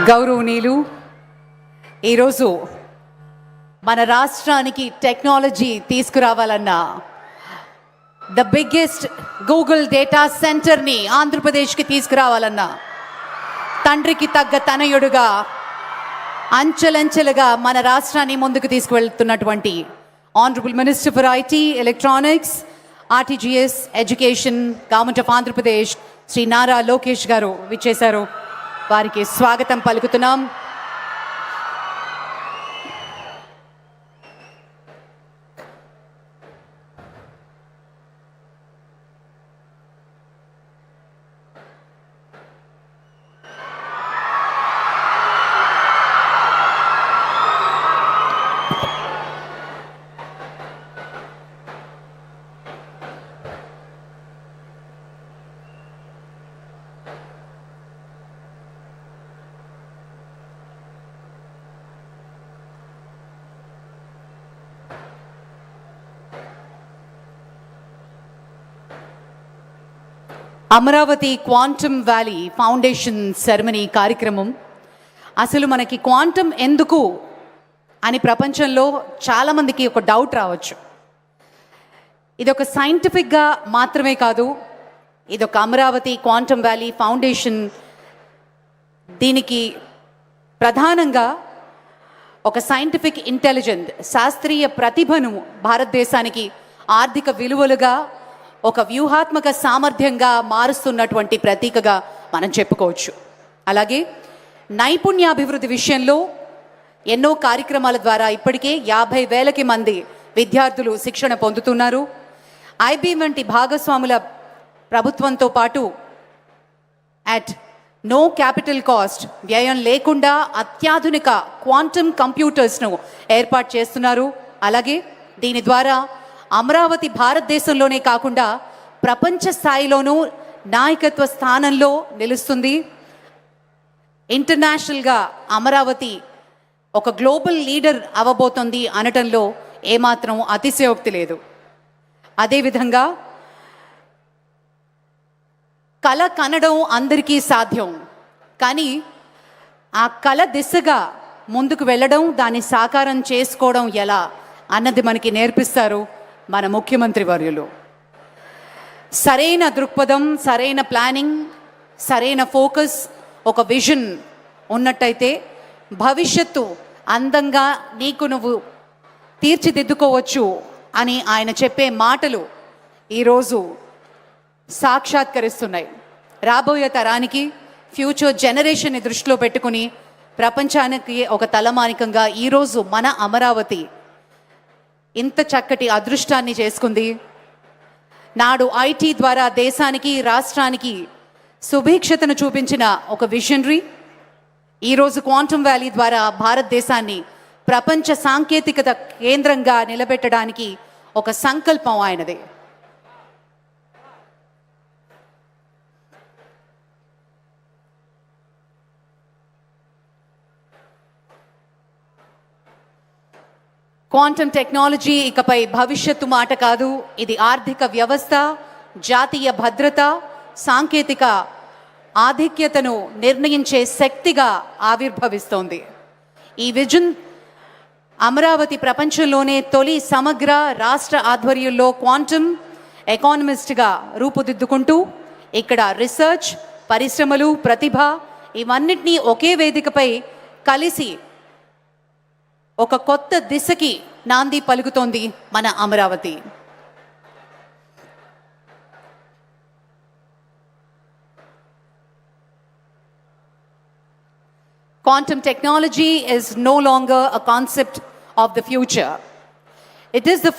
గౌరవనీయులు ఈరోజు మన రాష్ట్రానికి టెక్నాలజీ తీసుకురావాలన్న ద బిగ్గెస్ట్ గూగుల్ డేటా సెంటర్ని ఆంధ్రప్రదేశ్కి తీసుకురావాలన్న తండ్రికి తగ్గ తనయుడుగా అంచెలంచెలుగా మన రాష్ట్రాన్ని ముందుకు తీసుకువెళ్తున్నటువంటి honourable minister for IT electronics RTGS education government of Andhra Pradesh Shri Nara Lokesh garu విచ్చేశారు. వారికి స్వాగతం పలుకుతున్నాం. Amaravati quantum valley foundation ceremony కార్యక్రమం. అసలు మనకి క్వాంటమ్ ఎందుకు అని ప్రపంచంలో చాలామందికి ఒక డౌట్ రావచ్చు. ఇది ఒక సైంటిఫిక్గా మాత్రమే కాదు ఇది ఒక అమరావతి క్వాంటమ్ వ్యాలీ ఫౌండేషన్ దీనికి ప్రధానంగా ఒక సైంటిఫిక్ ఇంటెలిజెంట్ శాస్త్రీయ ప్రతిభను భారతదేశానికి ఆర్థిక విలువలుగా ఒక వ్యూహాత్మక సామర్థ్యంగా మారుస్తున్నటువంటి ప్రతీకగా మనం చెప్పుకోవచ్చు. అలాగే నైపుణ్యాభివృద్ధి విషయంలో ఎన్నో కార్యక్రమాల ద్వారా ఇప్పటికే యాభై వేలకి మంది విద్యార్థులు శిక్షణ పొందుతున్నారు. ఐబీ వంటి భాగస్వాముల ప్రభుత్వంతో పాటు అట్ నో క్యాపిటల్ కాస్ట్ వ్యయం లేకుండా అత్యాధునిక క్వాంటమ్ కంప్యూటర్స్ను ఏర్పాటు చేస్తున్నారు. అలాగే దీని ద్వారా అమరావతి భారతదేశంలోనే కాకుండా ప్రపంచ స్థాయిలోనూ నాయకత్వ స్థానంలో నిలుస్తుంది. ఇంటర్నేషనల్గా అమరావతి ఒక గ్లోబల్ లీడర్ అవ్వబోతోంది అనటంలో ఏమాత్రం అతిశయోక్తి లేదు. అదేవిధంగా కళ కనడం అందరికీ సాధ్యం. కానీ ఆ కళ దిశగా ముందుకు వెళ్ళడం దాన్ని సాకారం చేసుకోవడం ఎలా అన్నది మనకి నేర్పిస్తారు మన ముఖ్యమంత్రి వర్యులు. సరైన దృక్పథం సరైన ప్లానింగ్ సరైన ఫోకస్ ఒక విజన్ ఉన్నట్టయితే భవిష్యత్తు అందంగా నీకు నువ్వు తీర్చిదిద్దుకోవచ్చు అని ఆయన చెప్పే మాటలు ఈరోజు సాక్షాత్కరిస్తున్నాయి. రాబోయే తరానికి ఫ్యూచర్ జనరేషన్ని దృష్టిలో పెట్టుకుని ప్రపంచానికి ఒక తలమానికంగా ఈరోజు మన అమరావతి ఇంత చక్కటి అదృష్టాన్ని చేసుకుంది. నాడు ఐటీ ద్వారా దేశానికి రాష్ట్రానికి సుభిక్షతను చూపించిన ఒక విజనరీ. ఈరోజు క్వాంటమ్ వ్యాలీ ద్వారా భారతదేశాన్ని ప్రపంచ సాంకేతికత కేంద్రంగా నిలబెట్టడానికి ఒక సంకల్పం ఆయనదే. క్వాంటమ్ టెక్నాలజీ ఇకపై భవిష్యత్తు మాట కాదు. ఇది ఆర్థిక వ్యవస్థ జాతీయ భద్రత సాంకేతిక ఆధిక్యతను నిర్ణయించే శక్తిగా ఆవిర్భవిస్తోంది. ఈ విజన్ అమరావతి ప్రపంచంలోనే తొలి సమగ్ర రాష్ట్ర ఆధ్వర్యంలో క్వాంటమ్ ఎకానమిస్ట్గా రూపుదిద్దుకుంటూ ఇక్కడ రీసెర్చ్ పరిశ్రమలు ప్రతిభ ఇవన్నిటినీ ఒకే వేదికపై కలిసి ఒక కొత్త దిశకి నాంది పలుకుతోంది మన Amaravati Quantum technology is no longer a concept of the future. It is the